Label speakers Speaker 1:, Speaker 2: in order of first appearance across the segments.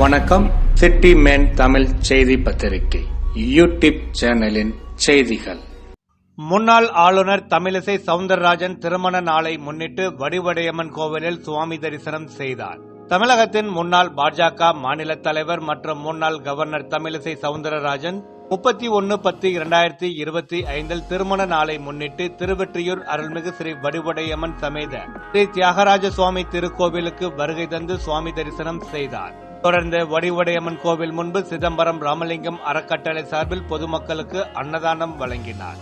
Speaker 1: வணக்கம். City man Tamil செய்தி பத்திரிகை யூடியூப் சேனலின் செய்திகள். முன்னாள் ஆளுநர் தமிழிசை சவுந்தரராஜன் திருமண நாளை முன்னிட்டு வடிவடையம்மன் கோவிலில் சுவாமி தரிசனம் செய்தார். தமிழகத்தின் முன்னாள் பாஜக மாநில தலைவர் மற்றும் முன்னாள் கவர்னர் தமிழிசை சவுந்தரராஜன் முப்பத்தி ஒன்னு பத்து இரண்டாயிரத்தி இருபத்தி ஐந்தில் திருமண நாளை முன்னிட்டு திருவெற்றியூர் அருள்மிகு ஸ்ரீ வடிவடையம்மன் சமேத ஸ்ரீ தியாகராஜ சுவாமி திருக்கோவிலுக்கு வருகை தந்து சுவாமி தரிசனம் செய்தார். தொடர்ந்து வடிவடையம்மன் கோவில் முன்பு சிதம்பரம் ராமலிங்கம் அறக்கட்டளை சார்பில் பொதுமக்களுக்கு அன்னதானம் வழங்கினார்.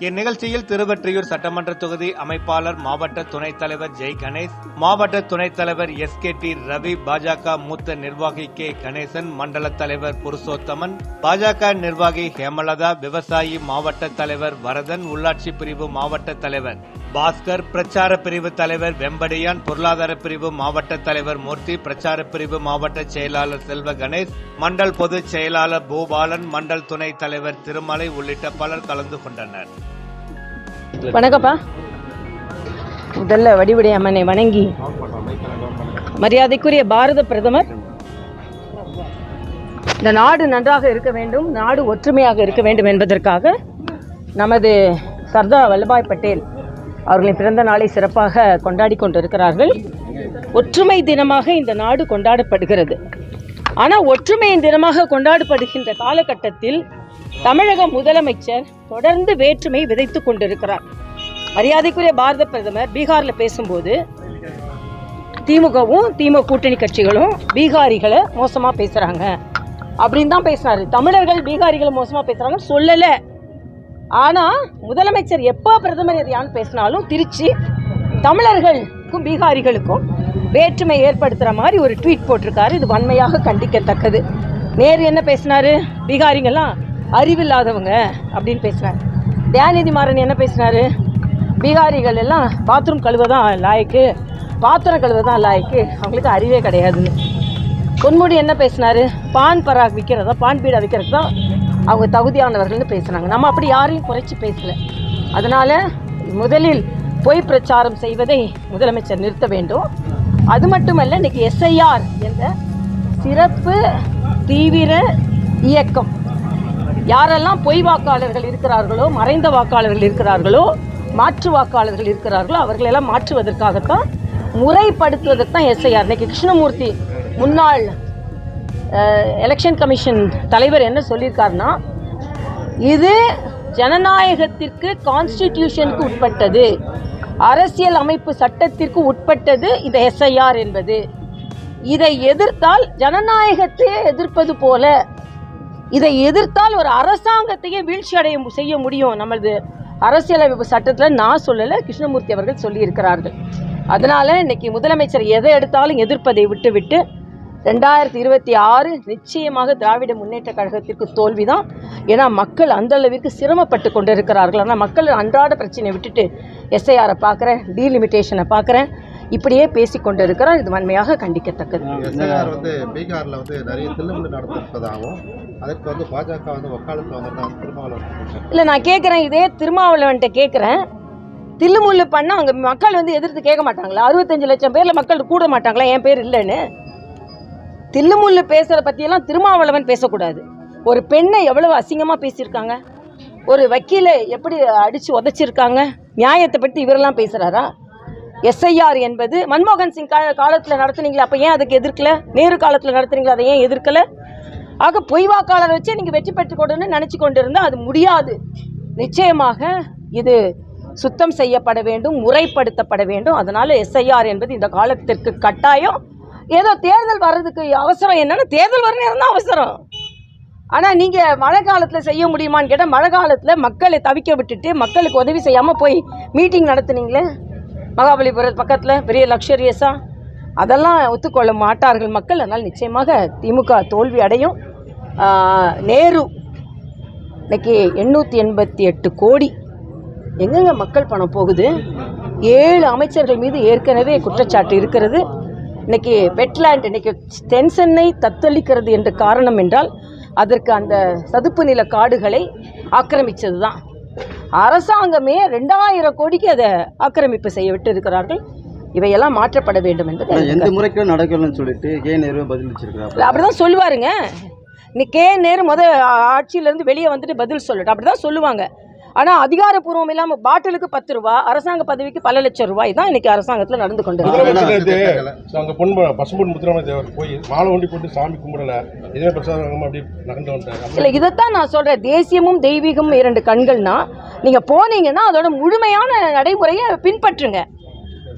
Speaker 1: இந்நிகழ்ச்சியில் திருவெற்றியூர் சட்டமன்ற தொகுதி அமைப்பாளர் மாவட்ட துணைத் தலைவர் ஜெய் கணேஷ் மாவட்ட துணைத் தலைவர் எஸ். கே. டி. ரவி பாஜக மூத்த நிர்வாகி கே. கணேசன் மண்டல தலைவர் புருஷோத்தமன் பாஜக நிர்வாகி ஹேமலதா விவசாயி மாவட்ட தலைவர் வரதன் உள்ளாட்சி பிரிவு மாவட்ட தலைவர் பாஸ்கர் பிரச்சார பிரிவு தலைவர் வெம்படியான் பொருளாதார பிரிவு மாவட்ட தலைவர் மூர்த்தி பிரச்சார பிரிவு மாவட்ட செயலாளர் செல்வ கணேஷ் மண்டல் பொதுச் செயலாளர் பூபாலன் மண்டல் துணைத் தலைவர் திருமலை உள்ளிட்ட பலர் கலந்து கொண்டனர்.
Speaker 2: வணக்கப்பா முதல்ல வடிவடை அம்மனை வணங்கி மரியாதைக்குரிய பாரத பிரதமர் இந்த நாடு நன்றாக இருக்க வேண்டும் நாடு ஒற்றுமையாக இருக்க வேண்டும் என்பதற்காக நமது சர்தார் வல்லபாய் பட்டேல் அவர்களின் பிறந்த நாளை சிறப்பாக கொண்டாடி கொண்டிருக்கிறார்கள். ஒற்றுமை தினமாக இந்த நாடு கொண்டாடப்படுகிறது. ஆனால் ஒற்றுமையின் தினமாக கொண்டாடப்படுகின்ற காலகட்டத்தில் தமிழக முதலமைச்சர் தொடர்ந்து வேற்றுமை விதைத்து கொண்டிருக்கிறார். மரியாதைக்குரிய பாரத பிரதமர் பீகாரில் பேசும்போது திமுகவும் திமுக கூட்டணி கட்சிகளும் பீகாரிகளை மோசமாக பேசுகிறாங்க அப்படின்னு தான் பேசுனார் தமிழர்கள் பீகாரிகளை மோசமாக பேசுகிறாங்க சொல்லலை. ஆனால் முதலமைச்சர் எப்போ பிரதமர் எதையான்னு பேசினாலும் திருச்சி தமிழர்களுக்கும் பீகாரிகளுக்கும் வேற்றுமை ஏற்படுத்துகிற மாதிரி ஒரு ட்வீட் போட்டிருக்காரு. இது வன்மையாக கண்டிக்கத்தக்கது. நேரு என்ன பேசினார்? பீகாரிங்கெல்லாம் அறிவில்லாதவங்க அப்படின்னு பேசினார். தயாநிதி மாறன் என்ன பேசினார்? பீகாரிகள் எல்லாம் பாத்ரூம் கழுவ தான் லாய்க்கு பாத்திரம் கழுவ தான் லாய்க்கு. அவங்களுக்கு அறிவே கிடையாதுன்னு. பொன்முடி என்ன பேசினார்? பான் பராக் விற்கிறதா பான் பீடா விற்கிறது தான் அவங்க தகுதியானவர்கள்னு பேசுகிறாங்க நம்ம அப்படி யாரையும் குறைச்சி பேசலை. அதனால் முதலில் பொய் பிரச்சாரம் செய்வதை முதலமைச்சர் நிறுத்த வேண்டும். அது மட்டுமல்ல இன்றைக்கி எஸ்ஐஆர் என்ற சிறப்பு தீவிர இயக்கம். யாரெல்லாம் பொய் வாக்காளர்கள் இருக்கிறார்களோ மறைந்த வாக்காளர்கள் இருக்கிறார்களோ மாற்று வாக்காளர்கள் இருக்கிறார்களோ அவர்களெல்லாம் மாற்றுவதற்காகத்தான் முறைப்படுத்துவதற்கு தான் எஸ்ஐஆர். இன்றைக்கி கிருஷ்ணமூர்த்தி முன்னாள் எலெக்ஷன் கமிஷன் தலைவர் என்ன சொல்லியிருக்காருன்னா இது ஜனநாயகத்திற்கு கான்ஸ்டிடியூஷனுக்கு உட்பட்டது. அரசியல் அமைப்பு சட்டத்திற்கு உட்பட்டது இந்த எஸ்ஐஆர் என்பது. இதை எதிர்த்தால் ஜனநாயகத்தையே எதிர்ப்பது போல இதை எதிர்த்தால் ஒரு அரசாங்கத்தையே வீழ்ச்சி அடைய செய்ய முடியும். நமது அரசியலமைப்பு சட்டத்தில் நான் சொல்லலை கிருஷ்ணமூர்த்தி அவர்கள் சொல்லியிருக்கிறார்கள். அதனால் இன்னைக்கு முதலமைச்சர் எதை எடுத்தாலும் எதிர்ப்பதை விட்டுவிட்டு ரெண்டாயிரத்தி இருபத்தி ஆறு நிச்சயமாக திராவிட முன்னேற்ற கழகத்திற்கு தோல்விதான். ஏன்னா மக்கள் அந்த அளவிற்கு சிரமப்பட்டு கொண்டிருக்கிறார்கள். ஆனால் மக்கள் அன்றாட பிரச்சனையை விட்டுட்டு எஸ்ஐஆரை பார்க்குறேன் டீலிமிட்டேஷனை பார்க்குறேன். இப்படியே பேசி கொண்டிருக்கிறார். இது வன்மையாக கண்டிக்கத்தக்கது.
Speaker 3: எஸ்ஐஆர் வந்து பீகார்ல வந்து நிறைய தில்லுமுள்ளு நடந்திருப்பதாகவும் அதற்கு வந்து பாஜக வந்து வக்காலத்தில் வந்திருந்தாங்க திருமாவளவன்
Speaker 2: இல்லை நான் கேட்குறேன் இதே திருமாவளவன்ட்ட கேட்குறேன் தில்லுமுள்ளு பண்ணால் அங்கே மக்கள் வந்து எதிர்த்து கேட்க மாட்டாங்களா? அறுபத்தஞ்சு லட்சம் பேரில் மக்கள் கூட மாட்டாங்களா? என் பேர் இல்லைன்னு. தில்லுமுள்ளு பேசுகிற பற்றியெல்லாம் திருமாவளவன் பேசக்கூடாது. ஒரு பெண்ணை எவ்வளவு அசிங்கமாக பேசியிருக்காங்க? ஒரு வக்கீலை எப்படி அடித்து உதைச்சிருக்காங்க? நியாயத்தை பற்றி இவரெல்லாம் பேசுகிறாரா எஸ்ஐஆர் என்பது மன்மோகன் சிங் கா காலத்தில் நடத்துனீங்களா அப்போ ஏன் அதுக்கு எதிர்க்கல? நேரு காலத்தில் நடத்துனீங்களா அதை ஏன் எதிர்க்கலை? ஆக பொய் வாக்காளர் வச்சு நீங்கள் வெற்றி பெற்றுக்கொடுன்னு நினச்சி கொண்டிருந்தா அது முடியாது. நிச்சயமாக இது சுத்தம் செய்யப்பட வேண்டும் முறைப்படுத்தப்பட வேண்டும். அதனால் எஸ்ஐஆர் என்பது இந்த காலத்திற்கு கட்டாயம். ஏதோ தேர்தல் வர்றதுக்கு அவசரம் என்னன்னா தேர்தல் வர நேரம் தான் அவசரம். ஆனால் நீங்கள் மழை காலத்தில் செய்ய முடியுமான்னு கேட்டால் மழை காலத்தில் மக்களை தவிக்க விட்டுட்டு மக்களுக்கு உதவி செய்யாமல் போய் மீட்டிங் நடத்துனீங்களே? மகாபலிபுரம் பக்கத்தில் பெரிய லக்ஷரியஸாக அதெல்லாம் ஒத்துக்கொள்ள மாட்டார்கள் மக்கள். அதனால் நிச்சயமாக திமுக தோல்வி அடையும். நேரு இன்னைக்கு எண்ணூற்றி எண்பத்தி எட்டு கோடி. எங்கெங்க மக்கள் பணம் போகுது? ஏழு அமைச்சர்கள் மீது ஏற்கனவே குற்றச்சாட்டு இருக்கிறது. இன்னைக்கு வெட்லேண்ட் இன்னைக்கு தென் சென்னை தத்தளிக்கிறது என்ற காரணம் என்றால் அதற்கு அந்த சதுப்பு நில காடுகளை ஆக்கிரமித்தது தான் அரசாங்கமே ரெண்டாயிரம் கோடிக்கு அதை ஆக்கிரமிப்பு செய்ய விட்டு இருக்கிறார்கள் இவையெல்லாம் மாற்றப்பட வேண்டும் என்பது
Speaker 4: எந்த முறைக்கும் நடக்கலன்னு சொல்லிட்டு கே நேரு பதிலளிச்சிருக்கிறாரு
Speaker 2: அப்படிதான் சொல்லுவாருங்க. நீ கே நேரு முத ஆட்சியிலேருந்து வெளியே வந்துட்டு பதில் சொல்லட்டும். அப்படிதான் சொல்லுவாங்க. ஆனால் அதிகாரப்பூர்வம் இல்லாமல் பாட்டிலுக்கு பத்து ரூபா அரசாங்க பதவிக்கு பல லட்சம் ரூபாய் தான் இன்னைக்கு அரசாங்கத்தில் நடந்து கொண்டு
Speaker 5: அங்க பொன் பசும்பொன் போய் மாலை ஒண்டி போட்டு சாமி கும்பிடல. இதே பிரசாதம் அப்படி நடந்து வந்துட்டாரு.
Speaker 2: இல்லை இதைத்தான் நான் சொல்கிறேன் தேசியமும் தெய்வீகமும் இரண்டு கண்கள்னா நீங்கள் போனீங்கன்னா அதோட முழுமையான நடைமுறையை பின்பற்றுங்க.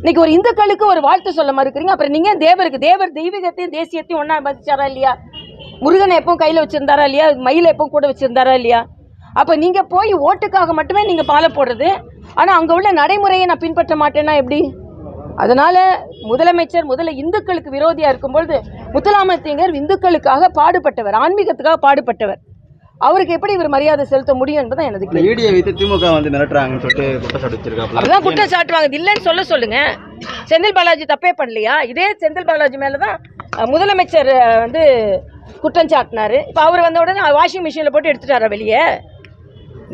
Speaker 2: இன்னைக்கு ஒரு இந்துக்களுக்கு ஒரு வாழ்த்து சொல்ல மறுக்கிறீங்க. அப்புறம் நீங்கள் தேவருக்கு தேவர் தெய்வீகத்தையும் தேசியத்தையும் ஒன்றா மதிச்சாரா இல்லையா? முருகனை எப்பவும் கையில் வச்சுருந்தாரா இல்லையா? மயிலை எப்பவும் கூட வச்சுருந்தாரா இல்லையா? அப்போ நீங்கள் போய் ஓட்டுக்காக மட்டுமே நீங்கள் பாலை போடுறது. ஆனால் அங்கே உள்ள நடைமுறையை நான் பின்பற்ற மாட்டேன்னா எப்படி? அதனால முதலமைச்சர் முதல்ல இந்துக்களுக்கு விரோதியாக இருக்கும்பொழுது முத்துராமலிங்கர் இந்துக்களுக்காக பாடுபட்டவர் ஆன்மீகத்துக்காக பாடுபட்டவர். அவருக்கு எப்படி இவர் மரியாதை செலுத்த முடியும் என்பதுதான் எனது கேள்வி.
Speaker 4: ஈடியை வைத்து திமுக வந்து மிரட்டுறாங்கன்னு சொல்லிட்டு குற்றச்சாட்டு வச்சிருக்காப்ல
Speaker 2: அப்படிதான் குற்றம் சாட்டுவாங்க இல்லைன்னு சொல்ல சொல்லுங்க. செந்தில் பாலாஜி தப்பே பண்ணலையா? இதே செந்தில் பாலாஜி மேல தான் முதலமைச்சர் வந்து குற்றம் சாட்டினாரு. இப்போ அவர் வந்த உடனே வாஷிங் மிஷினில் போட்டு எடுத்துட்டாரா வெளியே?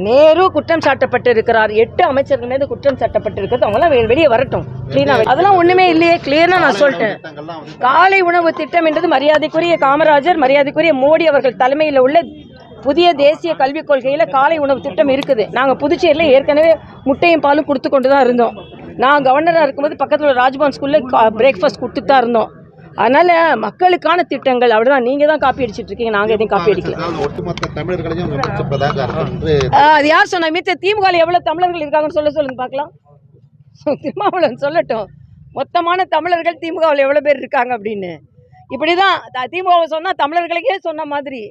Speaker 2: நேரு குற்றம் சாட்டப்பட்டு இருக்கிறார் எட்டு அமைச்சர்கள் மீது குற்றம் சாட்டப்பட்டு இருக்கிறது அவங்களாம் வெளியே வரட்டும். கிளீனா அதெல்லாம் ஒண்ணுமே இல்லையே. கிளியரா நான் சொல்லிட்டேன். காலை உணவு திட்டம் என்றது மரியாதைக்குரிய காமராஜர் மரியாதைக்குரிய மோடி அவர்கள் தலைமையில் உள்ள புதிய தேசிய கல்விக் கொள்கையில் காலை உணவு திட்டம் இருக்குது. நாங்கள் புதுச்சேரியில் ஏற்கனவே முட்டையும் பாலும் கொடுத்து கொண்டு தான் இருந்தோம். நான் கவர்னராக இருக்கும்போது பக்கத்தில் உள்ள ராஜ்பவன் ஸ்கூலில் பிரேக்ஃபாஸ்ட் கொடுத்துட்டு தான் இருந்தோம். அதனால் மக்களுக்கான திட்டங்கள் அப்படிதான். நீங்கள் தான் காப்பி அடிச்சிட்டு இருக்கீங்க நாங்கள் எதையும் காப்பி அடிக்கல. அது யார் சொன்னா மித்த திமுக எவ்வளோ தமிழர்கள் இருக்காங்கன்னு சொல்ல சொல்லுங்க பார்க்கலாம். திருமாவளவன் சொல்லட்டும். மொத்தமான தமிழர்கள் திமுகவில் எவ்வளோ பேர் இருக்காங்க அப்படின்னு. இப்படி தான் திமுக சொன்னால் தமிழர்களுக்கே சொன்ன மாதிரி.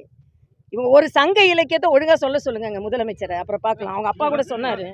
Speaker 2: இவங்க ஒரு சங்க இலக்கியத்தை ஒழுங்காக சொல்ல சொல்லுங்க முதலமைச்சரை. அப்புறம் பார்க்கலாம். அவங்க அப்பா கூட சொன்னார்.